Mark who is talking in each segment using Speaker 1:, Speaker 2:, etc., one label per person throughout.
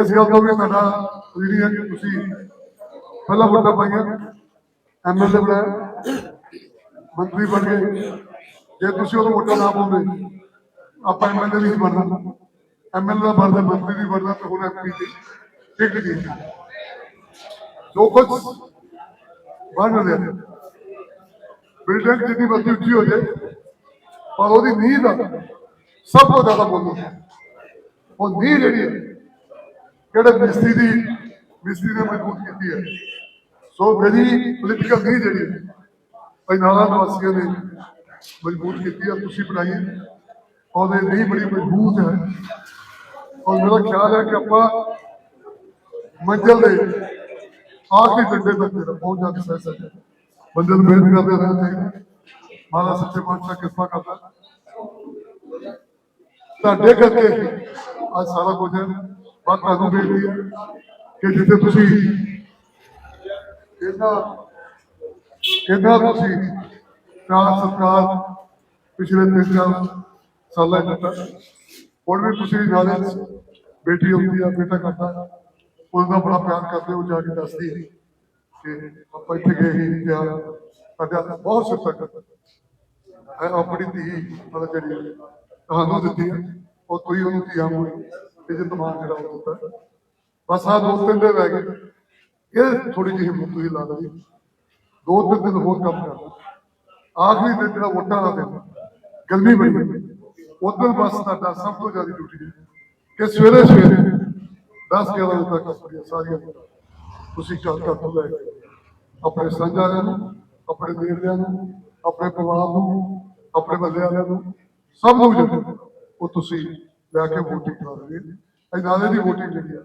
Speaker 1: ਇਸ ਗੱਲ ਦਾ ਵੀ ਤੁਹਾਡਾ ਜਿਹੜੀ ਹੈ ਕਿ ਤੁਸੀਂ ਪਹਿਲਾਂ ਵੋਟਾਂ ਪਾਈਆਂ ਐਮਐਲਏ ਬਣਾਇਆ, ਮੰਤਰੀ ਬਣ ਗਏ। ਜੇ ਤੁਸੀਂ ਉਹ ਵੋਟਾਂ ਨਾ ਪਾਉਂਦੇ, ਆਪਾਂ ਐਮਐਲਏ ਨਹੀਂ ਸੀ ਬਣਨਾ ਐਮਐਲਏ ਦਾ ਬਣਦਾ ਮੰਤਰੀ ਨਹੀਂ ਬਣਨਾ, ਤੇ ਹੁਣ ਐਮਪੀ ਦੀ ਟਿਕਟ ਦੀ ਜੋ ਕੁਝ ਬਣ ਰਿਹਾ ਬਿਲਡਿੰਗ ਜਿੰਨੀ ਮਰਜ਼ੀ ਉੱਚੀ ਹੋ ਜਾਏ, ਪਰ ਉਹਦੀ ਨੀਂਹ ਦਾ ਸਭ ਤੋਂ ਜ਼ਿਆਦਾ ਬੋਲੂ। ਉਹ ਨੀਂਹ ਜਿਹੜੀ ਹੈ ਕਿਹੜੇ ਮਿਸਤਰੀ ਦੀ, ਮਿਸਤਰੀ ਨੇ ਮਜ਼ਬੂਤ ਕੀਤੀ ਹੈ। ਸੋ ਮੇਰੀ ਪੋਲੀਟੀਕਲ ਨੀਂਹ ਜਿਹੜੀ ਹੈ ਨਿਵਾਸੀਆਂ ਨੇ ਮਜ਼ਬੂਤ ਕੀਤੀ ਹੈ, ਤੁਸੀਂ ਬਣਾਈ ਉਹਦੇ ਨੀਂਹ ਬੜੀ ਮਜ਼ਬੂਤ ਹੈ। ਔਰ ਮੇਰਾ ਖਿਆਲ ਹੈ ਕਿ ਆਪਾਂ ਮੰਜ਼ਲ ਦੇ ਆਖਰੀ ਡੰਡੇ ਤੱਕ ਜਿਹੜਾ ਪਹੁੰਚ ਜਾ ਕੇ ਸਕਦੇ ਹਾਂ ਮਿਹਨਤ ਕਰਦੇ ਰਹਿਣਾ ਚਾਹੀਦਾ ਮਾਲਾ ਸੱਚੇ ਪਾਤਸ਼ਾਹ ਕਿਰਪਾ ਕਰਦਾ। ਤੁਹਾਡੇ ਕਰਕੇ ਅੱਜ ਸਾਰਾ ਕੁਝ ਹੈ। ਬਾਤ ਤੁਹਾਨੂੰ ਬੇਨਤੀ ਹੈ ਕਿ ਜਿੱਥੇ ਤੁਸੀਂ ਇਹਦਾ ਇਹਦਾ ਤੁਸੀਂ ਪਿਆਰ ਸਤਿਕਾਰ ਪਿਛਲੇ ਤਿੰਨ ਚਾਰ ਸਾਲਾਂ ਦਿੱਤਾ ਹੁਣ ਵੀ ਤੁਸੀਂ ਨਾਲੇ ਬੇਟੀ ਹੁੰਦੀ ਆ, ਬੇਟਾ ਕਰਦਾ, ਉਹਦਾ ਬੜਾ ਪਿਆਰ ਕਰਦੇ ਹੋ ਜਾ ਕੇ ਦੱਸਦੀ ਹੈ ਕਿ ਆਪਾਂ ਇੱਥੇ ਗਏ ਸੀ ਪਿਆਰ ਸਾਡਾ ਬਹੁਤ ਸ਼ੁਕਰ ਕਰਦਾ। ਹੈ ਆਪਣੀ ਧੀ, ਮਤਲਬ ਜਿਹੜੀ ਤੁਹਾਨੂੰ ਦਿੱਤੀ ਹੈ ਉਹ ਤੁਸੀਂ ਉਹਨੂੰ ਧੀਆਂ ਨੂੰ ਇੱਜ਼ਤ ਮਾਨ ਜਿਹੜਾ ਉਹ ਦਿੱਤਾ ਬਸ ਆ ਦੋ ਤਿੰਨ ਦਿਨ ਰਹਿ ਗਏ। ਇਹ ਥੋੜੀ ਜਿਹੀ ਹਿੰਮਤ ਤੁਸੀਂ ਲਾ ਲਈ ਦੋ ਤਿੰਨ ਦਿਨ ਹੋਰ ਕੰਮ ਕਰਨਾ। ਆਖਰੀ ਦਿਨ ਜਿਹੜਾ ਵੋਟਾਂ ਦਾ ਦਿਨ ਗਰਮੀ ਬੜੀ ਹੈ। ਉਦੋਂ ਬਸ ਤੁਹਾਡਾ ਸਭ ਤੋਂ ਜ਼ਿਆਦਾ ਡਿਊਟੀ ਹੈ ਕਿ ਸਵੇਰੇ ਸਵੇਰੇ 10 11 ਵਜੇ ਤੱਕ ਸਾਰੀਆਂ ਤੁਸੀਂ ਚੱਲ ਕਰ ਤੋਂ ਲੈ ਕੇ ਆਪਣੇ ਸਾਂਝਾਂ ਨੂੰ, ਆਪਣੇ ਨੇੜਿਆਂ ਨੂੰ, ਆਪਣੇ ਪਰਿਵਾਰ ਨੂੰ, ਆਪਣੇ ਬੰਦਿਆਂ ਨੂੰ, ਸਭ ਨੂੰ ਜਿਹੜਾ ਉਹ ਤੁਸੀਂ ਲੈ ਕੇ ਵੋਟਿੰਗ ਕਰਾ ਦੇਵੇ ਇਹ ਨਾਲੇ ਦੀ ਵੋਟਿੰਗ ਜਿਹੜੀ ਹੈ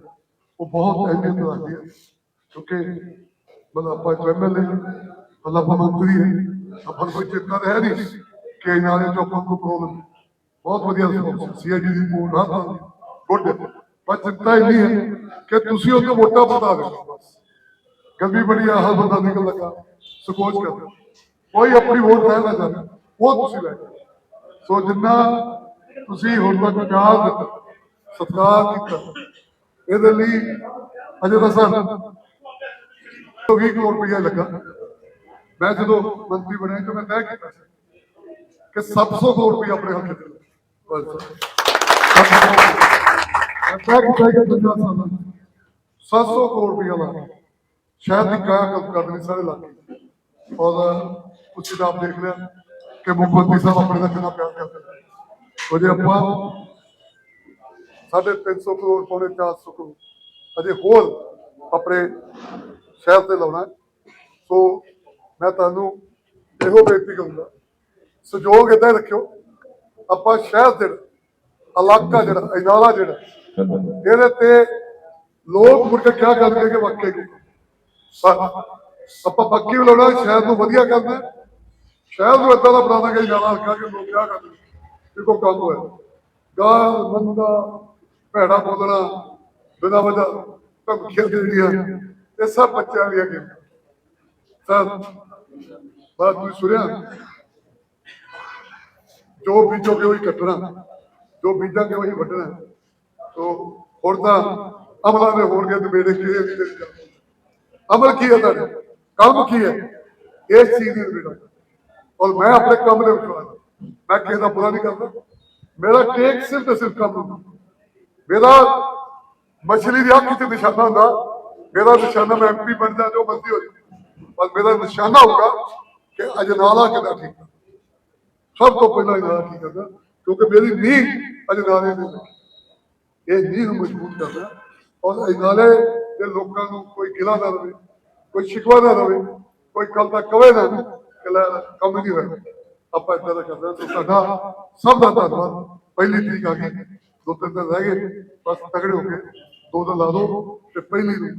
Speaker 1: ਉਹ ਬਹੁਤ ਅਹਿਮੀਅਤ ਰੱਖਦੀ ਹੈ ਕਿਉਂਕਿ ਮਤਲਬ ਆਪਾਂ ਇੱਕ ਐਮਐਲਏ ਮਤਲਬ ਆਪਾਂ ਮੰਤਰੀ ਹੈ ਆਪਾਂ ਨੂੰ ਕੋਈ ਚਿੰਤਾ ਤਾਂ ਹੈ ਨਹੀਂ ਕਿ ਨਾਲੇ ਚੋਂ ਆਪਾਂ ਨੂੰ ਪ੍ਰੋਬਲਮ ਬਹੁਤ ਵਧੀਆ ਸੀਆਈਡੀ ਦੀ ਰਿਪੋਰਟ ਆ ਗੁੱਡ ਪਰ ਚਿੰਤਾ ਇੰਨੀ ਹੈ ਕਿ ਤੁਸੀਂ ਉਹਨੂੰ ਵੋਟਾਂ ਪਤਾ ਦਿਓ ਬਸ ਗੰਦੀ ਬੜੀ ਆਹ ਬੰਦਾ ਨਿਕਲ ਲੱਗਾ ਸਕੋਚ ਕਰ ਕੋਈ ਆਪਣੀ ਵੋਟ ਲੈ ਨਾ ਜਾਵੇ ਉਹ ਤੁਸੀਂ ਲੈ ਜਾਓ। ਸੋ ਜਿੰਨਾ ਤੁਸੀਂ ਹੁਣ ਤੱਕ ਪਿਆਰ ਦਿੱਤਾ ਸਤਿਕਾਰ ਕੀਤਾ। ਇਹਦੇ ਲਈ ਅਜੇ ਤਾਂ ਸਰ 20 ਕਰੋੜ ਰੁਪਇਆ ਲੱਗਾ। ਮੈਂ ਜਦੋਂ ਮੰਤਰੀ ਬਣਿਆ ਤਾਂ ਮੈਂ ਤੈਅ ਕੀਤਾ ਸੀ ਕਿ 700 ਕਰੋੜ ਰੁਪਇਆ ਆਪਣੇ ਹੱਥ ਚ ਬਸ। ਮੈਂ ਤੈਅ ਕਿ ਪੰਜਾਹ ਸਾਲਾਂ 700 ਕਰੋੜ। ਰੁਪਇਆ ਲਾ ਸ਼ਾਇਦ ਦੀ ਕਾਇਆ ਕੰਮ ਕਰ ਸਾਰੇ ਇਲਾਕੇ ਔਰ ਤੁਸੀਂ ਤਾਂ ਆਪ ਦੇਖ ਲਿਆ ਕਿ ਮੁੱਖ ਮੰਤਰੀ ਸਾਹਿਬ ਆਪਣੇ ਦਾ ਕਿੰਨਾ ਪਿਆਰ ਕਰਦੇ ਉਹਦੇ ਆਪਾਂ ਸਾਢੇ 300 ਕਰੋੜ, ਪੌਣੇ 400 ਕਰੋੜ ਅਜੇ ਹੋਰ ਆਪਣੇ ਸ਼ਹਿਰ ਤੇ ਲਾਉਣਾ ਸੋ ਮੈਂ ਤੁਹਾਨੂੰ ਇਹੋ ਬੇਨਤੀ ਕਰੂੰਗਾ, ਸਹਿਯੋਗ ਏਦਾਂ ਹੀ ਰੱਖਿਓ, ਆਪਾਂ ਸ਼ਹਿਰ ਦੇ ਇਲਾਕਾ ਜਿਹੜਾ, ਇਨਾਲਾ ਜਿਹੜਾ, ਇਹਦੇ ਤੇ ਲੋਕ ਮੁੜ ਕੇ ਕਿਆ ਕਰਦੇ ਕਿ ਵਾਕਿਆ ਕੀ ਆਪਾਂ ਪੱਕੀ ਲਾਉਣਾ, ਸ਼ਹਿਰ ਨੂੰ ਵਧੀਆ ਕਰਨਾ ਸ਼ਹਿਰ ਨੂੰ ਏਦਾਂ ਦਾ ਬਣਾਉਣਾ ਦਾਂਗੇ ਜਾਣਾ ਹਲਕਾ, ਕਿ ਲੋਕ ਕਿਆ ਕਰਦੇ ਕਰਨਗੇ ਕਿ ਕੋਈ ਕੰਮ ਹੋਇਆ ਗਾਲ ਮੰਦਾ ਭੈੜਾ ਬੋਲਣਾ ਬਿਨਾਂ ਵਜ੍ਹਾ ਧਮਕੀਆਂ ਦੇਣੀਆਂ ਇਹ ਸਭ ਬੱਚਿਆਂ ਦੀਆਂ ਗੇਮਾਂ। ਸਰ, ਬਾਤ ਤੁਸੀਂ ਸੁਣਿਆ? ਜੋ ਬੀਜੋਗੇ ਉਹੀ ਕੱਟਣਾ। ਜੋ ਬੀਜਾਂਗੇ ਉਹੀ ਵੱਢਣਾ। ਤੋ ਹੁਣ ਤਾਂ ਅਮਲਾਂ ਦੇ ਹੋਣਗੇ ਤੇ ਮੇਰੇ ਕਿਹੜੇ ਵੀ ਨਹੀਂ ਅਮਲ ਕੀ ਹੈ ਤੁਹਾਡਾ? ਕੰਮ ਕੀ ਹੈ? ਇਸ ਚੀਜ਼ ਦੀ ਨਿਬੇੜਾ ਔਰ ਮੈਂ ਆਪਣੇ ਕੰਮ ਦੇ ਵਿਸ਼ਵਾਸ ਮੈਂ ਕਿਸੇ ਦਾ ਬੁਰਾ ਨਹੀਂ ਕਰਦਾ। ਮੇਰਾ ਟੇਕ ਸਿਰਫ ਤੇ ਸਿਰਫ ਕੰਮ ਮੇਰਾ ਮਛਲੀ ਦੀ ਅੱਖ 'ਚ ਨਿਸ਼ਾਨਾ ਹੁੰਦਾ। ਮੇਰਾ ਨਿਸ਼ਾਨਾ ਮੈਂ ਐਮਪੀ ਬਣ ਜੋ ਬੰਦੀ ਹੋ ਜਾਏ ਪਰ ਮੇਰਾ ਨਿਸ਼ਾਨਾ ਹੋਊਗਾ ਕਿ ਅਜਨਾਲਾ ਕਿਦਾ ਠੀਕ ਸਭ ਤੋਂ ਪਹਿਲਾਂ ਅਜਨਾਲਾ ਠੀਕ ਕਰਦਾ, ਕਿਉਂਕਿ ਮੇਰੀ ਨੀਂਹ ਅਜਨਾਲੇ ਦੇ ਵਿੱਚ। ਇਹ ਨੀਂਹ ਨੂੰ ਮਜ਼ਬੂਤ ਕਰਦਾ। ਔਰ ਅਜਨਾਲੇ ਦੇ ਲੋਕਾਂ ਨੂੰ ਕੋਈ ਗਿਲਾ ਨਾ ਰਵੇ ਕੋਈ ਸ਼ਿਕਵਾ ਨਾ ਰਵੇ ਕੋਈ ਕੱਲ ਤੱਕ ਕਵੇ ਨਾ ਕਿ ਲੈ, ਕੰਮ ਨਹੀਂ ਹੋਇਆ। ਆਪਾਂ ਇਦਾਂ ਦਾ ਕਰਦੇ ਹਾਂ ਤੇ ਤੁਹਾਡਾ ਸਭ ਦਾ ਧੰਨਵਾਦ। ਪਹਿਲੀ ਤਰੀਕ ਆ ਗਈ। ਦੋ ਤਿੰਨ ਦਿਨ ਰਹਿ ਗਏ। ਬਸ ਤਗੜੇ ਹੋ ਕੇ ਦੋ ਦਿਨ ਲਾ ਦੋ ਤੇ ਪਹਿਲੀ ਨੂੰ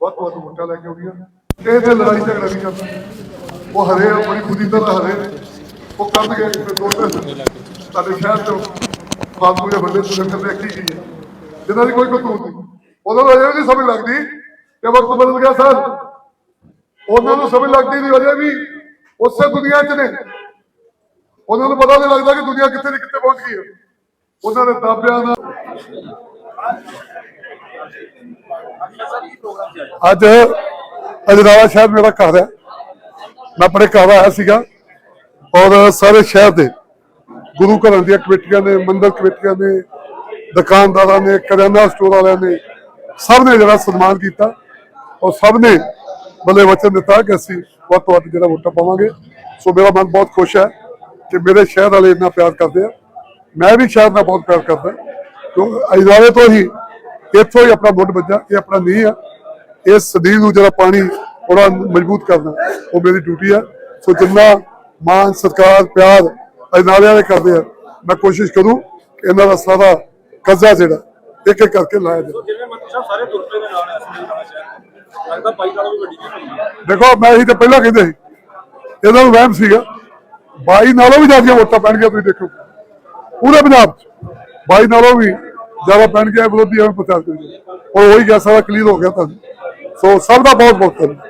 Speaker 1: ਵੱਧ ਵੱਧ ਵੋਟਾਂ ਲੈ ਕੇ ਆਉਣੀਆਂ ਇਹ ਤੇ ਲੜਾਈ ਝਗੜਾ ਨਹੀਂ ਕਰਨਾ। ਉਹ ਹਰੇ ਆ, ਖੁਦੀ ਤਰ੍ਹਾਂ ਹਰੇ। ਉਹ ਕਰਨਗੇ ਤੇ ਦੋ ਦਿਨ ਸਾਡੇ ਸ਼ਹਿਰ ਤੋਂ ਫਾਲਤੂ ਦੇ ਬੰਦੇ ਤੁਰਨ ਕਰਦੇ ਕੀ ਕੀ ਹੈ ਜਿਨ੍ਹਾਂ ਦੀ ਕੋਈ ਕਸੂਰ ਨਹੀਂ। ਉਹਨਾਂ ਨੂੰ ਅਜੇ ਵੀ ਸਮਝ ਲੱਗਦੀ ਕਿ ਵਕਤ ਬਦਲ ਗਿਆ ਸਰ ਉਹਨਾਂ ਨੂੰ ਸਮਝ ਲੱਗਦੀ ਨਹੀਂ ਅਜੇ ਵੀ। ਉਸੇ ਦੁਨੀਆ 'ਚ ਨੇ। ਉਹਨਾਂ ਨੂੰ ਪਤਾ ਨਹੀਂ ਲੱਗਦਾ ਕਿ ਦੁਨੀਆ ਕਿੱਥੇ ਦੀ ਕਿੱਥੇ ਪਹੁੰਚ ਗਈ ਹੈ। ਉਹਨਾਂ ਨੇ ਦਾਬਿਆਂ ਨਾਲ ਅੱਜ ਅਜਨਾਲਾ ਸ਼ਹਿਰ ਮੇਰਾ ਘਰ ਹੈ। ਮੈਂ ਆਪਣੇ ਘਰ ਆਇਆ ਸੀਗਾ ਔਰ ਸਾਰੇ ਸ਼ਹਿਰ ਦੇ ਗੁਰੂ ਘਰਾਂ ਦੀਆਂ ਕਮੇਟੀਆਂ ਨੇ, ਮੰਦਰ ਕਮੇਟੀਆਂ ਨੇ, ਦੁਕਾਨਦਾਰਾਂ ਨੇ, ਕਰਿਆਨਾ ਸਟੋਰ ਵਾਲਿਆਂ ਨੇ ਸਭ ਨੇ ਜਿਹੜਾ ਸਨਮਾਨ ਕੀਤਾ। ਔਰ ਸਭ ਨੇ ਬਲੇ ਵਚਨ ਦਿੱਤਾ ਕਿ ਅਸੀਂ ਵੱਧ ਤੋਂ ਵੱਧ ਜਿਹੜਾ ਵੋਟਾਂ ਪਾਵਾਂਗੇ। ਸੋ ਮੇਰਾ ਮਨ ਬਹੁਤ ਖੁਸ਼ ਹੈ। ਕਿ ਮੇਰੇ ਸ਼ਹਿਰ ਵਾਲੇ ਇੰਨਾ ਪਿਆਰ ਕਰਦੇ ਆ। ਮੈਂ ਵੀ ਸ਼ਹਿਰ ਨਾਲ ਬਹੁਤ ਪਿਆਰ ਕਰਦਾ। ਕਿਉਂ? ਅਜਨਾਲੇ ਤੋਂ ਹੀ ਇੱਥੋਂ ਹੀ ਆਪਣਾ ਮੁੱਢ ਵੱਜਾ ਇਹ ਆਪਣਾ ਨਹੀਂ ਆ। ਇਸ ਸਦੀਰ ਨੂੰ ਜਿਹੜਾ ਪਾਣੀ ਥੋੜਾ ਮਜ਼ਬੂਤ ਕਰਨਾ ਉਹ ਮੇਰੀ ਡਿਊਟੀ ਹੈ ਸੋ ਜਿੰਨਾ ਮਾਨ ਸਰਕਾਰ ਪਿਆਰ ਅਜਨਾਲੇ ਵਾਲੇ ਕਰਦੇ ਆ ਮੈਂ ਕੋਸ਼ਿਸ਼ ਕਰੂੰ ਕਿ ਇਹਨਾਂ ਦਾ ਸਾਰਾ ਕਰਜ਼ਾ ਜਿਹੜਾ ਇੱਕ ਇੱਕ ਕਰਕੇ ਲਾਇਆ ਜਾਵੇ।
Speaker 2: ਸਾਰੇ ਦੁਰਪੇ ਦੇ ਨਾਲ ਲੱਗਦਾ ਨਾਲੋਂ ਵੀ ਵੱਡੀ
Speaker 1: ਦੇਖੋ ਮੈਂ ਇਹੀ ਤਾਂ ਪਹਿਲਾਂ ਕਹਿੰਦੇ ਸੀ। ਇਹਨਾਂ ਨੂੰ ਵਹਿਮ ਸੀਗਾ। ਬਾਈ ਨਾਲੋਂ ਵੀ ਜ਼ਿਆਦਾ ਵੋਟਾਂ ਪੈਣਗੀਆਂ ਤੁਸੀਂ ਦੇਖੋ। ਪੂਰੇ ਪੰਜਾਬ 'ਚ। ਬਾਈ ਨਾਲੋਂ ਵੀ ਜ਼ਿਆਦਾ ਪੈਣਗੀਆਂ ਵਿਰੋਧੀ ਐਵੇਂ ਪ੍ਰਚਾਰ ਕਰੀ ਔਰ ਉਹੀ ਗਿਆ, ਸਾਰਾ ਕਲੀਅਰ ਹੋ ਗਿਆ ਤੁਹਾਨੂੰ। ਸੋ ਸਭ ਦਾ ਬਹੁਤ ਬਹੁਤ ਧੰਨਵਾਦ।